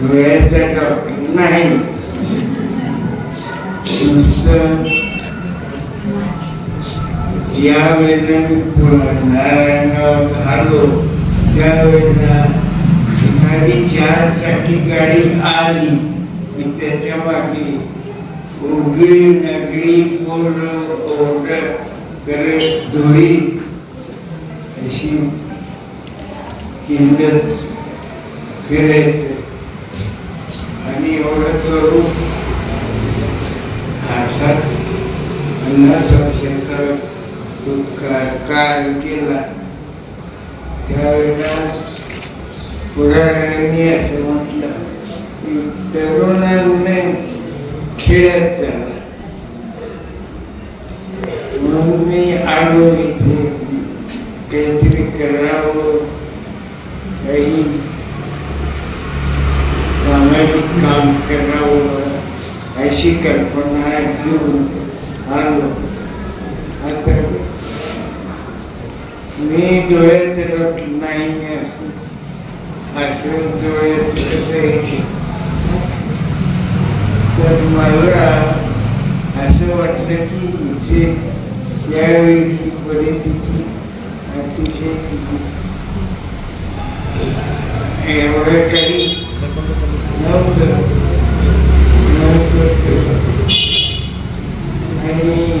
डोळ्याचा doctor नाही नुसतं ज्या वेळेला मी नारायणगाव नारायणगावात आलो त्यावेळेला एखादी चार चाकी गाडी आली मी त्याच्यामागे उघडी नगडी पूर्ण ओढ करत धुळी अशी किंडत फिरायचं. त्यावेळेला पुढाऱ्यांनी असं म्हटलं की तरुणांनी खेड्यात जाणं म्हणून मी आलो इथे काहीतरी करावं काही सामाजिक काम करावं अशी कल्पना घेऊन आलो मी डोळ्याचं डॉक्टर नाही असं असं डोळ्याचं कसं आहे तर मला असं वाटलं की इथे त्यावेळी परिस्थिती अतिशय एवढं काही नव्हतं नव्हतं आणि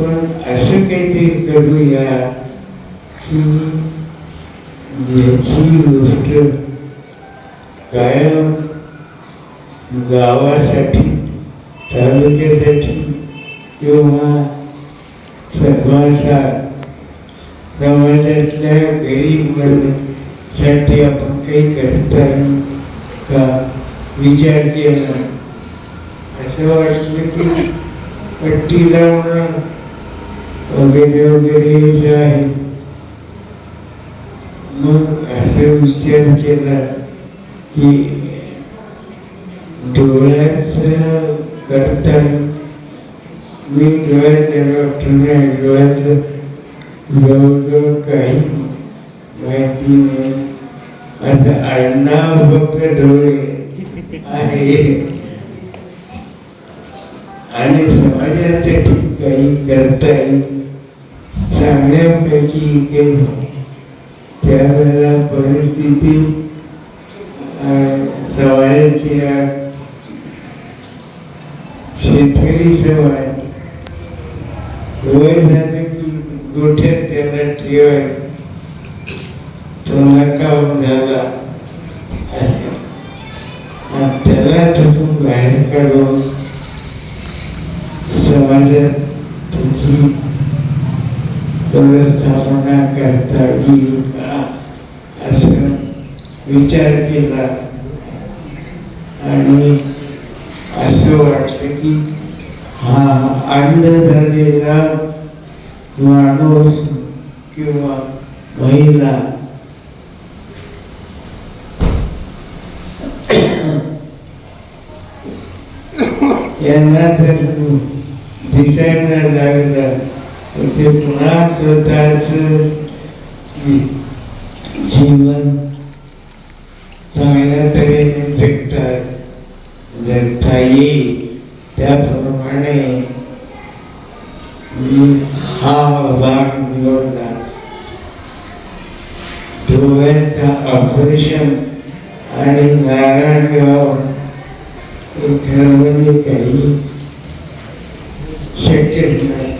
पण असं काहीतरी करूया की याची गोष्ट कायम गावासाठी तालुक्यासाठी किंवा समाजा समाजातल्या गरीब साठी आपण काही करता का विचार केला असं वाटलं की पट्टी लावणं वगैरे वगैरे जे आहे मग असं विचार केला की डोळ्याचं करताना मी डोळ्याच्या डॉक्टरने नाही डोळ्याचं जवळजवळ काही माहिती नाही. आता आडनाव फक्त डोळे आहे आणि समाजासाठी करता येईल चांगल्यापैकी काही त्यावेळेला परिस्थिती अं, शेतकरी समाज वय झालं की गोठ्यात त्याला ठेवाय तो नकाम झाला त्याला तिथून बाहेर काढून समाजात व्यवस्थापना करता येईल का असं विचार केला आणि असं वाटलं की हा अंध झालेला माणूस किंवा महिला यांना दिसायला लागलं तर ते पुन्हा स्वतःच जीवन चांगल्या तऱ्हेने जगतात जगता येईल त्याप्रमाणे हा भाग निवडला डोळ्यांचा ऑपरेशन आणि नारायणगाव इथे काही शक्य नाही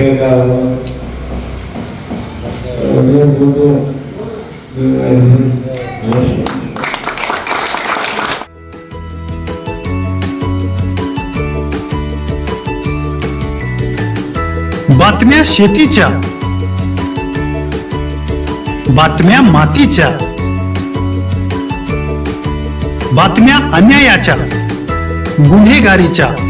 माझं भाषण बातम्या शेतीच्या. बातम्या मातीच्या. बातम्या अन्यायाच्या. गुन्हेगारीच्या.